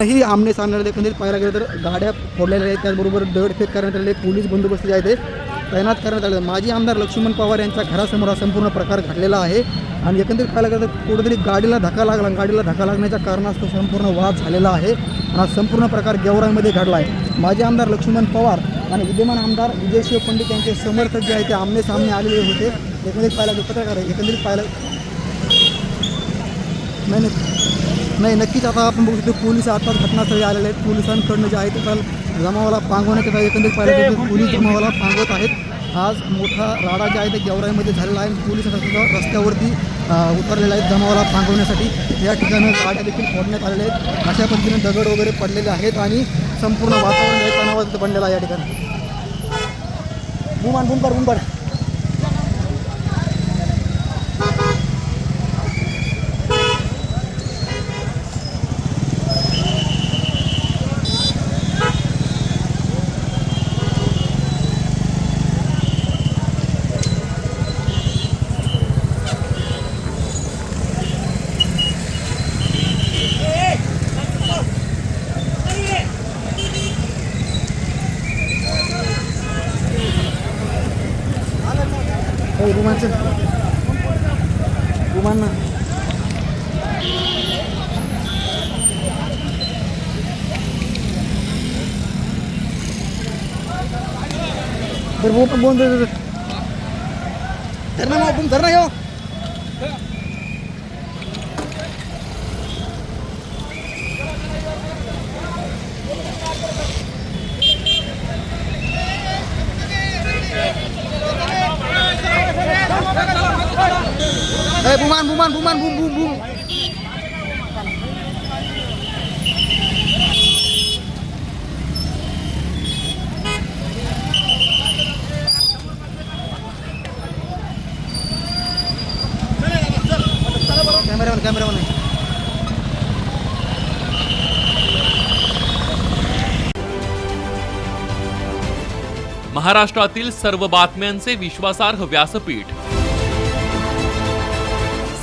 ही आमने सांगण्यात एकंदरीत पाहायला गेलं तर गाड्या फोडलेल्या आहेत. त्याचबरोबर दगडफेक करण्यात आले पोलीस बंदोबस्त जे आहे ते तैनात करण्यात आले माजी आमदार लक्ष्मण पवार यांच्या घरासमोर हा संपूर्ण प्रकार घडलेला आहे. आणि एकंदरीत पाहायला गेलं तर कुठेतरी गाडीला धक्का लागला. गाडीला धक्का लागण्याच्या कारणास्तव संपूर्ण वाद झालेला आहे. आणि हा संपूर्ण प्रकार गेवरामध्ये घडला आहे. माजी आमदार लक्ष्मण पवार आणि विद्यमान आमदार विजयशिव पंडित यांचे समर्थक जे आहे ते आमने सामने आलेले होते. एकंदरीत पाहायला गेलं पत्रकार आहे. एकंदरीत पाहायला नाही नाही. नाही नक्कीच आता आपण बघू शकतो पोलीस आताच घटनास्थळी आलेले आहेत. पोलिसांकडनं जे आहे ते काल जमावाला पांगवण्यात एकंदरीत पाहिलं तर पोलीस जमावाला पांगवत आहेत. आज मोठा राडा जे आहे ते गेवराईमध्ये झालेला आहे. पोलीस आता रस्त्यावरती उतरलेले आहेत जमावाला थांबवण्यासाठी या ठिकाणी गाड्या देखील फोडण्यात आलेल्या आहेत. अशा पद्धतीने दगड वगैरे पडलेले आहेत आणि संपूर्ण वातावरण जे आहे तणावाचं बनलेलं आहे या ठिकाणी. बुमान बुंबर बुंबर Oh rumah tuh. Rumah mana? Terbuka, kebun tuh. Terna mau bung terna yo. Eh, buman, buman, buman, bum, bum, bum. महाराष्ट्रातील सर्व बातम्यांचे विश्वासार्ह व्यासपीठ